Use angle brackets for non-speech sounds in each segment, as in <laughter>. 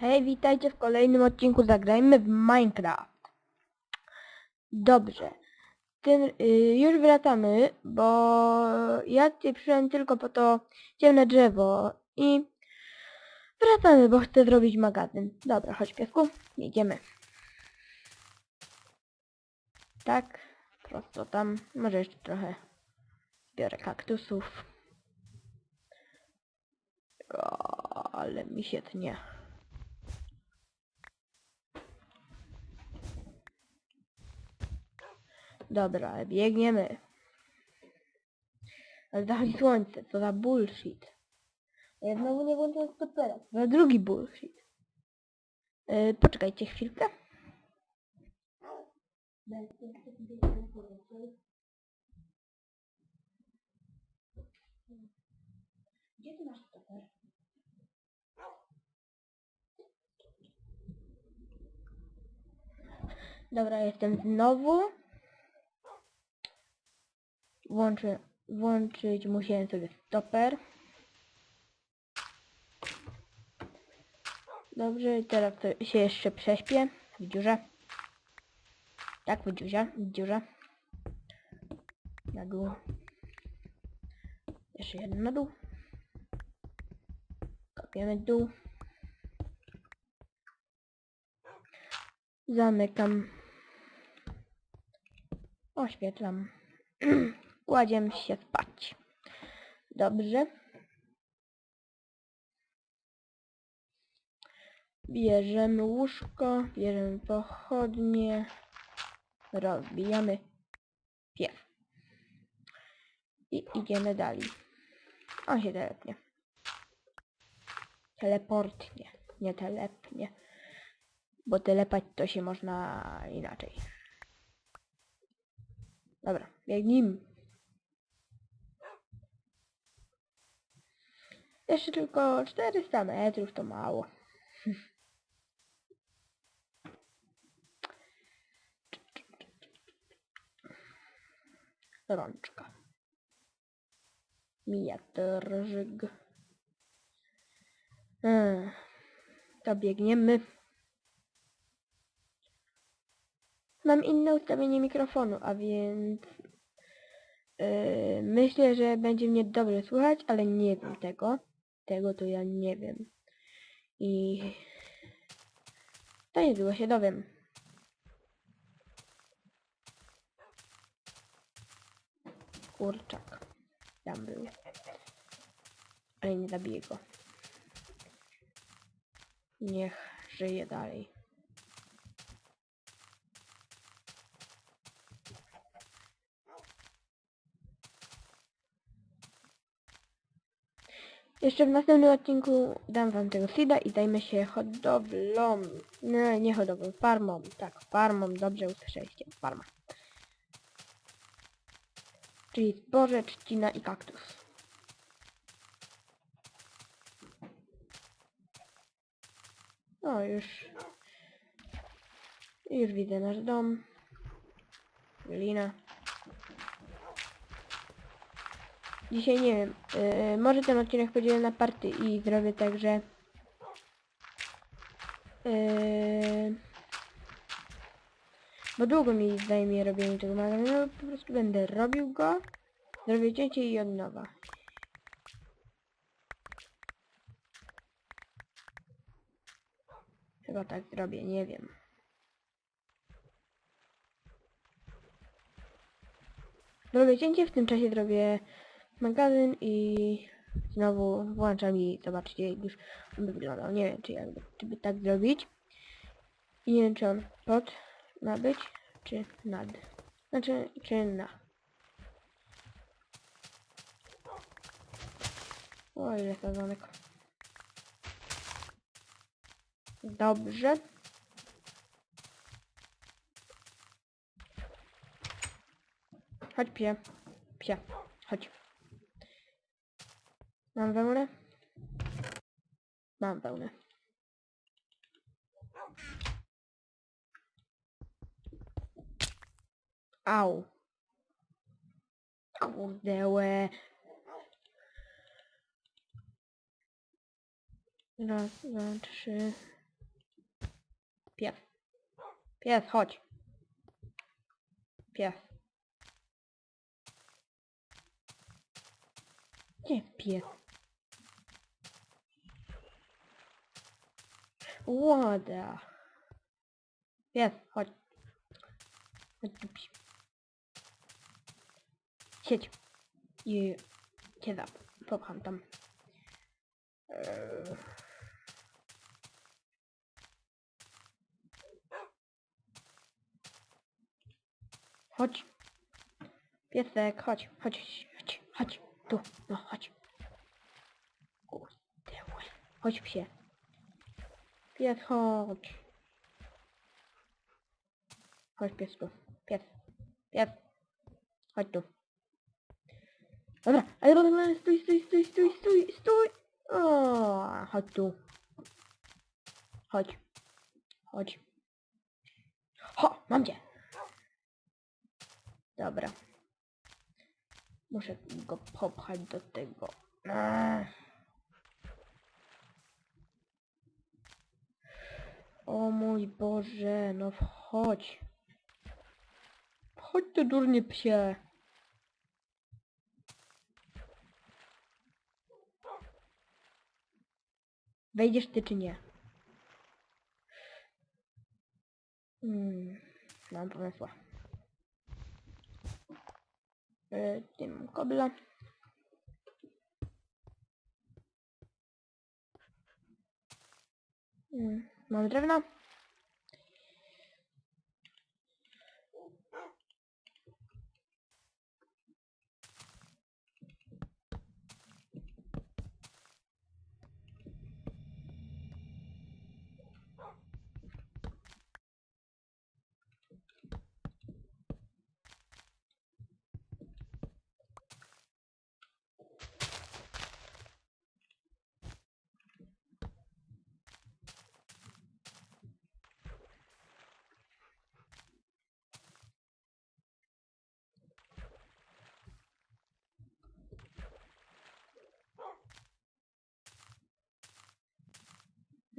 Hej, witajcie w kolejnym odcinku Zagrajmy w Minecraft. Dobrze. Tym, y, już wracamy, bo ja tutaj przyszedłem tylko po to ciemne drzewo i wracamy, bo chcę zrobić magazyn. Dobra, chodź piesku, jedziemy. Tak, prosto tam. Może jeszcze trochę biorę kaktusów. O, ale mi się tnie. Dobra, biegniemy. Ale słońce, co za bullshit. Ja znowu nie włączam stopera. Za drugi bullshit. Yy, poczekajcie chwilkę. Gdzie ty masz stoper? Dobra, jestem znowu. Włączę, włączyć musiałem sobie stoper. Dobrze, teraz się jeszcze prześpię w dziurze. Tak, w dziurze, w dziurze. Na dół. Jeszcze jeden na dół. Kopiemy dół. Zamykam. Oświetlam. <clears throat> Kładziemy się spać. Dobrze. Bierzemy łóżko, bierzemy pochodnie, rozbijamy pies. I idziemy dalej. On się telepnie. Teleportnie, nie telepnie. Bo telepać to się można inaczej. Dobra, biegnijmy. Jeszcze tylko 400 metrów to mało. <laughs> Rączka. Mija drżyg. Hmm. To biegniemy. Mam inne ustawienie mikrofonu, a więc yy, myślę, że będzie mnie dobrze słychać, ale nie wiem tego. Tego to ja nie wiem. I to niedługo się dowiem. Kurczak. Tam był. Ale nie zabiję go. Niech żyje dalej. Jeszcze w następnym odcinku dam wam tego seeda i dajmy się hodowlą. Nie, nie hodowlą, farmą. Tak, farmą, dobrze usłyszeliście, farma. Czyli zboże, trzcina i kaktus. O, już... Już widzę nasz dom. Lina. Dzisiaj nie wiem, yy, może ten odcinek podzielę na party i zrobię tak, że yy, bo długo mi zajmie robienie tego magazynu, po prostu będę robił go, zrobię cięcie i od nowa. Chyba tak zrobię, nie wiem. Zrobię cięcie, w tym czasie zrobię magazyn i znowu włączam i zobaczcie jak już on by wyglądał. Nie wiem czy jakby czy by tak zrobić. I nie wiem czy on pod ma być, czy nad. Znaczy, czy na. O ile sadzonek. Dobrze. Chodź pie. Psie. Chodź. Mam wełnę? Mam wełnę. Au. Kurde, łe. Raz, dwa, trzy, Pies. Pies, chodź. Pies. Gdzie pies? Łoda. Pies, chodź. Chodź. Siedź. I cię zap. Popcham tam. Eee. Chodź. Piesek, chodź, chodź, chodź, chodź. Tu, no chodź. Kurde, chodź psie. Pies, chodź. Chodź pies tu. Pies. Pies. Chodź tu. Dobra, ale dobra, stój, stój, stój, stój, stój, stój. O, chodź tu. Chodź. Chodź. Ho, mam cię. Dobra. Muszę go popchać do tego. Eee. O mój Boże, no wchodź. Chodź tu durnie psie. Wejdziesz ty czy nie? Hmm, mam pomysła. E, tym kobla. Hmm, mamy drewno.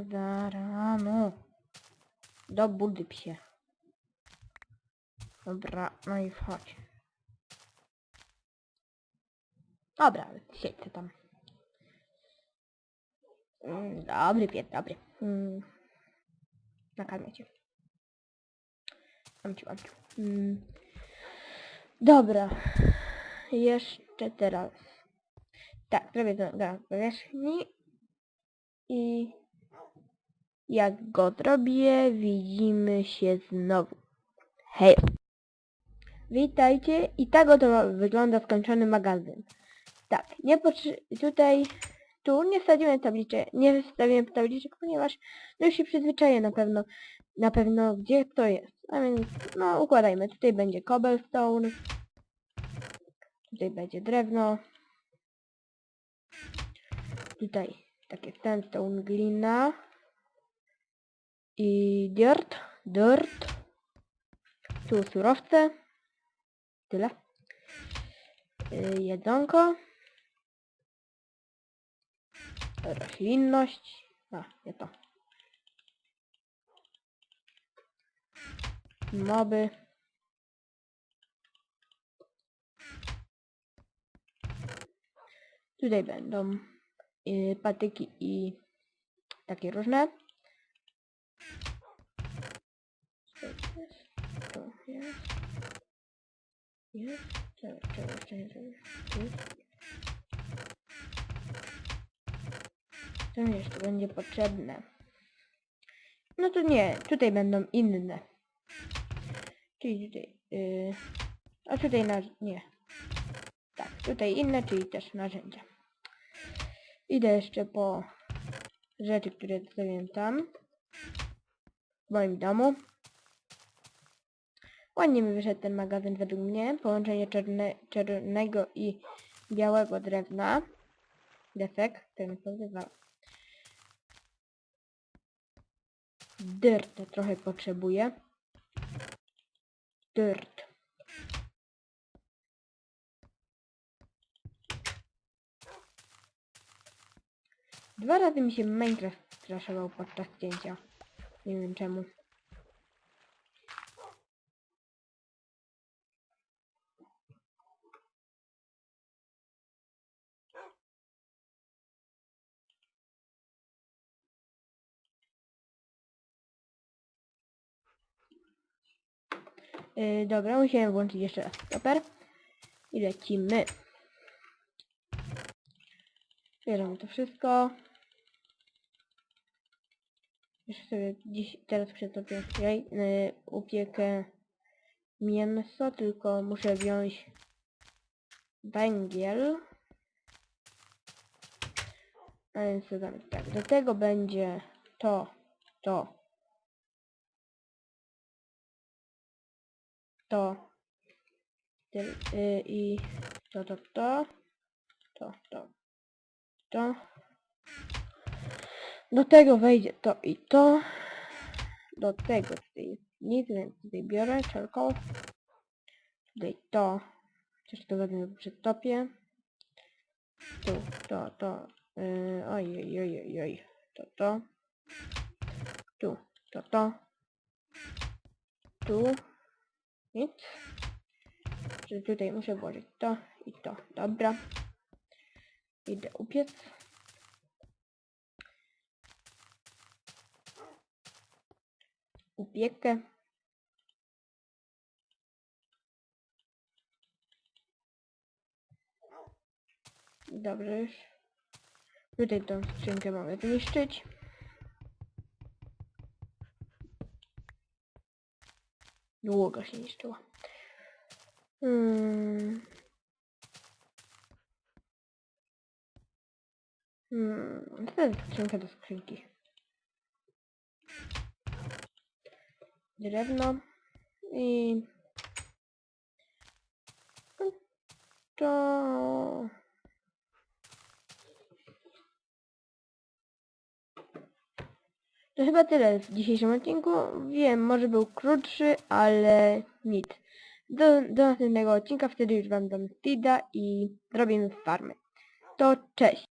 Za rano. Do budy psie. Dobra, no i wchodź. Dobra, siedźcie tam. Mm, Dobry pies, dobry. Mm. Nakarmię cię. Mam cię. Mm. Dobra. Jeszcze teraz. Tak, zrobię to na powierzchni. I jak go zrobię, widzimy się znowu. Hej! Witajcie i tak oto wygląda skończony magazyn. Tak, nie tutaj, tu nie wstawiłem tabliczek, nie wstawiłem tabliczek, ponieważ no już się przyzwyczaję na pewno, na pewno gdzie to jest. A więc, no układajmy, tutaj będzie cobblestone, tutaj będzie drewno, tutaj takie sandstone, glina i dirt, dirt, tu surowce, tyle, Y, jedzonko, roślinność, a nie to, moby, tutaj będą y, patyki i takie różne. To jest? To jest. Czego, czego jeszcze nie zrobię? Jest. Mi jeszcze będzie potrzebne? No to nie, tutaj będą inne. Czyli tutaj. Yy, a tutaj na... nie. Tak, tutaj inne, czyli też narzędzia. Idę jeszcze po rzeczy, które zostawiłem tam. W moim domu. Ładnie mi wyszedł ten magazyn według mnie. Połączenie czarnego i białego drewna. Defekt, ten się nazywa. Dirt trochę potrzebuję. Dirt. Dwa razy mi się Minecraft crashował podczas cięcia. Nie wiem czemu. Yy, dobra, musiałem włączyć jeszcze raz stoper. I lecimy. Bierzemy to wszystko. Jeszcze sobie dziś, teraz przetopię yy, upiekę mięso, tylko muszę wziąć węgiel. A więc tak, do tego będzie to, to, to y, i to, to, to, to, to, to. Do tego wejdzie to i to. Do tego tutaj nic, więc tutaj biorę czarką. Tutaj to. Też to wezmę przy topie. Tu, to, to. Yy, oj, oj, oj, oj. To, to. Tu, to, to. Tu. Nic. Czyli tutaj muszę włożyć to i to. Dobra. Idę upiec. Upiekę. Dobrze już. Tutaj tą skrzynkę mamy zniszczyć. Długo się niszczyła. Hmm. Hmm. Co to jest skrzynka do skrzynki? Drewno. I... To... To chyba tyle w dzisiejszym odcinku. Wiem, może był krótszy, ale nic. Do, do następnego odcinka, wtedy już wam dam speeda i robimy farmy. To cześć!